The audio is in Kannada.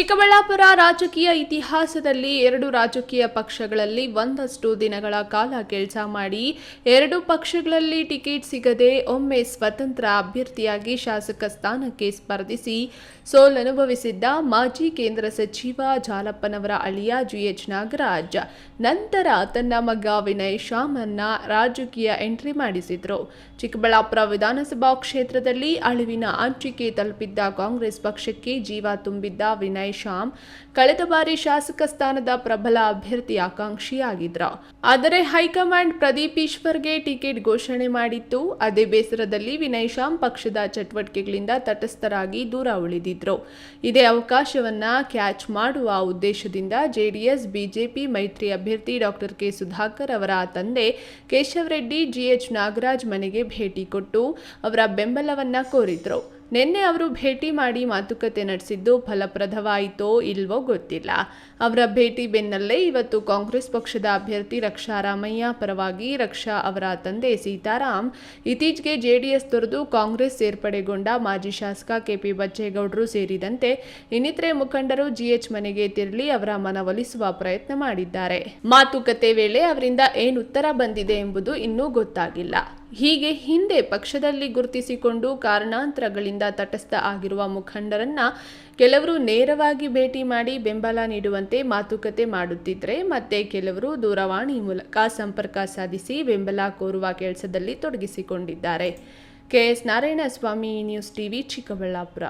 ಚಿಕ್ಕಬಳ್ಳಾಪುರ ರಾಜಕೀಯ ಇತಿಹಾಸದಲ್ಲಿ ಎರಡು ರಾಜಕೀಯ ಪಕ್ಷಗಳಲ್ಲಿ ಒಂದಷ್ಟು ದಿನಗಳ ಕಾಲ ಕೆಲಸ ಮಾಡಿ ಎರಡು ಪಕ್ಷಗಳಲ್ಲಿ ಟಿಕೆಟ್ ಸಿಗದೆ ಒಮ್ಮೆ ಸ್ವತಂತ್ರ ಅಭ್ಯರ್ಥಿಯಾಗಿ ಶಾಸಕ ಸ್ಥಾನಕ್ಕೆ ಸ್ಪರ್ಧಿಸಿ ಸೋಲನುಭವಿಸಿದ್ದ ಮಾಜಿ ಕೇಂದ್ರ ಸಚಿವ ಜಾಲಪ್ಪನವರ ಅಳಿಯ ಜಿಎಚ್ ನಾಗರಾಜ್. ನಂತರ ತನ್ನ ಮಗ ವಿನಯ್ ಶ್ಯಾಮನ್ನ ರಾಜಕೀಯ ಎಂಟ್ರಿ ಮಾಡಿಸಿದ್ರು. ಚಿಕ್ಕಬಳ್ಳಾಪುರ ವಿಧಾನಸಭಾ ಕ್ಷೇತ್ರದಲ್ಲಿ ಅಳಿವಿನ ಅಂಚಿಕೆ ತಲುಪಿದ್ದ ಕಾಂಗ್ರೆಸ್ ಪಕ್ಷಕ್ಕೆ ಜೀವ ತುಂಬಿದ್ದ ವಿನಯ್ ಶ್ಯಾಮ್ ಕಳೆದ ಬಾರಿ ಶಾಸಕ ಸ್ಥಾನದ ಪ್ರಬಲ ಅಭ್ಯರ್ಥಿ ಆಕಾಂಕ್ಷಿಯಾಗಿದ್ರು. ಆದರೆ ಹೈಕಮಾಂಡ್ ಪ್ರದೀಪ್ ಈಶ್ವರ್ಗೆ ಟಿಕೆಟ್ ಘೋಷಣೆ ಮಾಡಿತ್ತು. ಅದೇ ಬೇಸರದಲ್ಲಿ ವಿನಯ್ ಶ್ಯಾಮ್ ಪಕ್ಷದ ಚಟುವಟಿಕೆಗಳಿಂದ ತಟಸ್ಥರಾಗಿ ದೂರ ಉಳಿದಿದ್ರು. ಇದೇ ಅವಕಾಶವನ್ನ ಕ್ಯಾಚ್ ಮಾಡುವ ಉದ್ದೇಶದಿಂದ ಜೆಡಿಎಸ್, ಬಿಜೆಪಿ ಮೈತ್ರಿ ಅಭ್ಯರ್ಥಿ ಡಾಕ್ಟರ್ ಕೆ ಸುಧಾಕರ್ ಅವರ ತಂದೆ ಕೇಶವರೆಡ್ಡಿ ಜಿಎಚ್ ನಾಗರಾಜ್ ಮನೆಗೆ ಭೇಟಿ ಕೊಟ್ಟು ಅವರ ಬೆಂಬಲವನ್ನ ಕೋರಿದ್ರು. ನಿನ್ನೆ ಅವರು ಭೇಟಿ ಮಾಡಿ ಮಾತುಕತೆ ನಡೆಸಿದ್ದು ಫಲಪ್ರದವಾಯಿತೋ ಇಲ್ವೋ ಗೊತ್ತಿಲ್ಲ. ಅವರ ಭೇಟಿ ಬೆನ್ನಲ್ಲೇ ಇವತ್ತು ಕಾಂಗ್ರೆಸ್ ಪಕ್ಷದ ಅಭ್ಯರ್ಥಿ ರಕ್ಷಾ ರಾಮಯ್ಯ, ಪರವಾಗಿ ರಕ್ಷಾ ಅವರ ತಂದೆ ಸೀತಾರಾಮ್ ಇತ್ತೀಚೆಗೆ ಜೆಡಿಎಸ್ ತೊರೆದು ಕಾಂಗ್ರೆಸ್ ಸೇರ್ಪಡೆಗೊಂಡ ಮಾಜಿ ಶಾಸಕ ಕೆಪಿ ಬಚ್ಚೇಗೌಡರು ಸೇರಿದಂತೆ ಇನ್ನಿತರೆ ಮುಖಂಡರು ಜಿಎಚ್ ಮನೆಗೆ ತೆರಳಿ ಅವರ ಮನವೊಲಿಸುವ ಪ್ರಯತ್ನ ಮಾಡಿದ್ದಾರೆ. ಮಾತುಕತೆ ವೇಳೆ ಅವರಿಂದ ಏನು ಉತ್ತರ ಬಂದಿದೆ ಎಂಬುದು ಇನ್ನೂ ಗೊತ್ತಾಗಿಲ್ಲ. ಹೀಗೆ ಹಿಂದೆ ಪಕ್ಷದಲ್ಲಿ ಗುರುತಿಸಿಕೊಂಡು ಕಾರಣಾಂತರಗಳಿಂದ ತಟಸ್ಥ ಆಗಿರುವ ಮುಖಂಡರನ್ನ ಕೆಲವರು ನೇರವಾಗಿ ಭೇಟಿ ಮಾಡಿ ಬೆಂಬಲ ನೀಡುವಂತೆ ಮಾತುಕತೆ ಮಾಡುತ್ತಿದ್ದರೆ ಮತ್ತೆ ಕೆಲವರು ದೂರವಾಣಿ ಮೂಲಕ ಸಂಪರ್ಕ ಸಾಧಿಸಿ ಬೆಂಬಲ ಕೋರುವ ಕೆಲಸದಲ್ಲಿ ತೊಡಗಿಸಿಕೊಂಡಿದ್ದಾರೆ. K S Narayanaswamy news TV Chikkaballapur.